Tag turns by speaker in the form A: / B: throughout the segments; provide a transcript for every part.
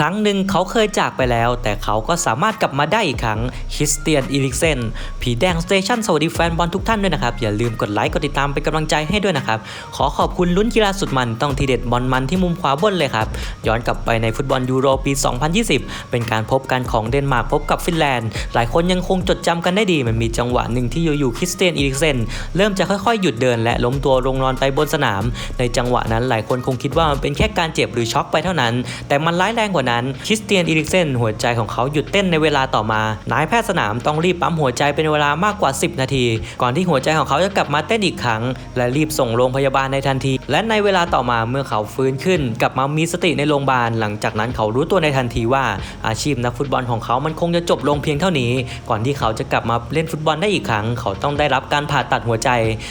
A: ครั้งหนึ่งเขาเคยจากไปแล้ว แต่เขาก็สามารถกลับมาได้อีกครั้งคิสเตียนอีริกเซนผีแดงสเตชันสวัสดีแฟนบอลทุกท่านด้วยนะครับ อย่าลืมกดไลค์กดติดตามเป็นกำลังใจให้ด้วยนะครับ ขอขอบคุณลุ้นกีฬาสุดมันต้องทีเด็ดบอลมันที่มุมขวาบนเลยครับ ย้อนกลับไปในฟุตบอลยูโรปี 2020 เป็นการพบกันของเดนมาร์กพบกับฟินแลนด์ หลายคนยังคงจดจำกันได้ดี มันมีจังหวะหนึ่งที่อยู่ๆคริสเตียนอีริกเซนเริ่มจะค่อยๆ หยุดเดิน และล้มตัวลงนอนไปบนสนาม ในจังหวะนั้นหลายคนคงคิดว่ามันเป็นแค่การเจ็บหรือช็อกไปเท่านั้น แต่มันร้ายแรงกว่านั้นคริสเตียนอีริกเซนหัวใจของเขาหยุดเต้นในเวลาต่อมานายแพทย์สนามต้องรีบปั๊มหัวใจเป็นเวลามากกว่า 10 นาที ก่อนที่หัวใจของเขาจะกลับมาเต้นอีกครั้ง และรีบส่งโรงพยาบาลในทันที และในเวลาต่อมาเมื่อเขาฟื้นขึ้น กลับมามีสติในโรงพยาบาล หลังจากนั้นเขารู้ตัวในทันทีว่าอาชีพนักฟุตบอลของเขามันคงจะจบลงเพียงเท่านี้ ก่อนที่เขาจะกลับมาเล่นฟุตบอลได้อีกครั้ง เขาต้องได้รับการผ่าตัดหัวใจ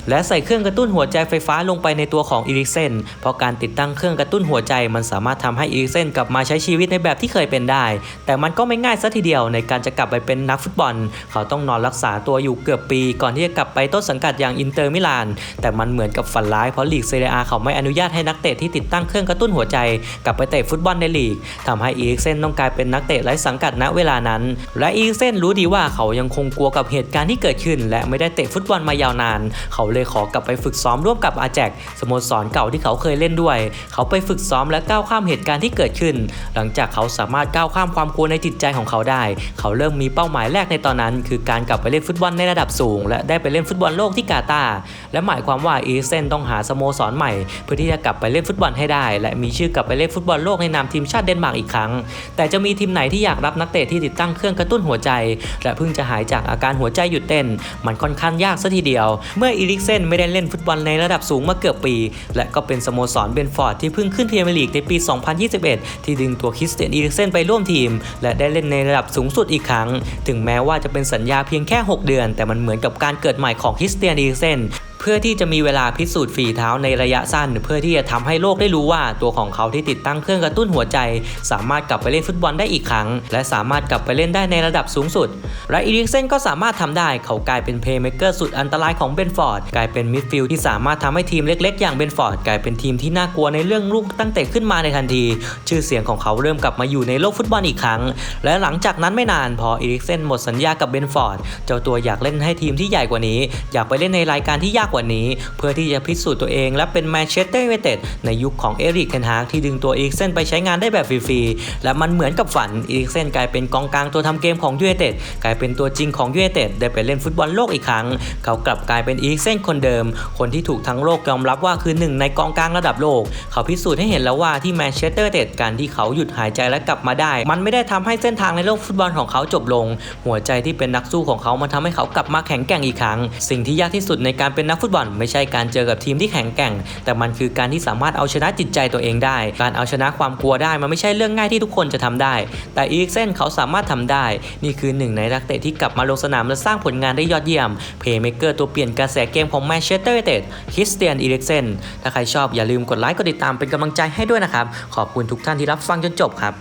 A: และใส่เครื่องกระตุ้นหัวใจไฟฟ้าลงไปในตัวของอีริกเซนเพราะการติดตั้งเครื่องกระตุ้นหัวใจมันสามารถทำให้อีริกเซนกลับมาใช้ชีวิตในแบบที่เคยเป็นได้ แต่มันก็ไม่ง่ายซะทีเดียวในการจะกลับไปเป็นนักฟุตบอล เขาต้องนอนรักษาตัวอยู่เกือบปี ก่อนที่จะกลับไปต้นสังกัดอย่างอินเตอร์มิลาน แต่มันเหมือนกับฝันร้ายเพราะลีกเซเรียเขาไม่อนุญาตให้นักเตะที่ติดตั้งเครื่องกระตุ้นหัวใจ กลับไปเตะฟุตบอลในลีกทำให้อีกเซนต้องกลายเป็นนักเตะไร้สังกัดณเวลานั้น และอีกเซนรู้ดีว่าเขายังคงกลัวกับเหตุการณ์ที่เกิดขึ้น และไม่ได้เตะฟุตบอลมายาวนาน เขาเลยขอกลับไปฝึกซ้อมร่วมกับอาแจกสโมสรเก่าที่เขาเคยเล่นด้วย เขาไปฝึกซ้อมและก้าวข้ามเหตุการณ์ที่เกิดขึ้น หลังจากเขาสามารถก้าวข้ามความกลัวในจิตใจของเขาได้ เขาเริ่มมีเป้าหมายแรกในตอนนั้น คือการกลับไปเล่นฟุตบอลในระดับสูง และได้ไปเล่นฟุตบอลโลกที่กาตาร์และหมายความว่าอีริกเซนต้องหาสโมสรใหม่ เพื่อที่จะกลับไปเล่นฟุตบอลให้ได้ และมีชื่อกลับไปเล่นฟุตบอลโลกในนามทีมชาติเดนมาร์กอีกครั้ง แต่จะมีทีมไหนที่อยากรับนักเตะที่ติดตั้งเครื่องกระตุ้นหัวใจ และเพิ่งจะหายจากอาการหัวใจหยุดเต้น มันค่อนข้างยากซะทีเดียว เมื่ออีริกเซนไม่ได้เล่นฟุตบอลในระดับสูงมาเกือบปี และก็เป็นสโมสรเบนฟอร์ดที่เพิ่งขึ้นพรีเมียร์ลีกในปี 2021 ที่ดึงตัวคริสเตียนอีริกเซนไปร่วมทีม และได้เล่นในระดับสูงสุดอีกครั้ง ถึงแม้ว่าจะเป็นสัญญาเพียงแค่ 6 เดือน แต่มันเหมือนกับการเกิดใหม่ของคริสเตียนอีริกเซน พื่อที่จะมีเวลาพิสูจน์ฝีเท้าในระยะสั้น เพื่อที่จะทำให้โลกได้รู้ว่าตัวของเขาที่ติดตั้งเครื่องกระตุ้นหัวใจ สามารถกลับไปเล่นฟุตบอลได้อีกครั้ง และสามารถกลับไปเล่นได้ในระดับสูงสุด และอีริกเซนก็สามารถทำได้เขากลายเป็นเพลย์เม k เกอร์สุดอันตรายของเบนฟอร์ดกลายเป็นมิดฟิลด์ที่สามารถทำให้ทีมเล็ก ๆ อย่างเบนฟอร์ดกลายเป็นทีมที่น่ากลัวในเรื่องลูกตั้งแต่ขึ้นมาในทันที ชื่อเสียงของเขาเริ่มกลับมาอยู่ในโลกฟุตบอลอีกครั้ง และหลังจากนั้นไม่นานพออีริกเซนหมดสัญญากับเบนฟอร์ดเจ้าตัวอยากเล่นให้ทีมที่ใหญ่กว่านี้ อยากไปเล่นในรายการที่ยากว่านี้ เพื่อที่จะพิสูจน์ตัวเอง และเป็นแมนเชสเตอร์ยูไนเต็ดในยุคของเอริกเทนฮากที่ดึงตัวอีกเซนไปใช้งานได้แบบฟรีๆและมันเหมือนกับฝันอีกเซนกลายเป็นกองกลางตัวทำเกมของยูไนเต็ดกลายเป็นตัวจริงของยูไนเต็ดได้ไปเล่นฟุตบอลโลกอีกครั้ง เขากลับกลายเป็นอีกเซนคนเดิม คนที่ถูกทั้งโลกยอมรับว่าคือหนึ่งในกองกลางระดับโลก เขาพิสูจน์ให้เห็นแล้วว่าที่แมนเชสเตอร์ยูไนเต็ดการที่เขาหยุดหายใจและกลับมาได้ มันไม่ได้ทำให้เส้นทางในโลกฟุตบอลของเขาจบลง หัวใจที่เป็นนักสู้ของเขามันทำให้เขากลับมาแข็งแกร่งอีกครั้ง สิ่งที่ยากที่สุดในการเป็นนักฟุตบอลไม่ใช่การเจอกับทีมที่แข็งแกร่ง แต่มันคือการที่สามารถเอาชนะจิตใจตัวเองได้ การเอาชนะความกลัวได้มันไม่ใช่เรื่องง่ายที่ทุกคนจะทำได้ แต่อีกเส้นเขาสามารถทำได้ นี่คือหนึ่งในนักเตะที่กลับมาลงสนามและสร้างผลงานได้ยอดเยี่ยม เพย์เมเกอร์ตัวเปลี่ยนกระแสเกมของแมนเชสเตอร์ยูไนเต็ดคริสเตียนอีเล็กเซนถ้าใครชอบอย่าลืมกดไลค์กดติดตามเป็นกำลังใจให้ด้วยนะครับขอบคุณทุกท่านที่รับฟังจนจบครับ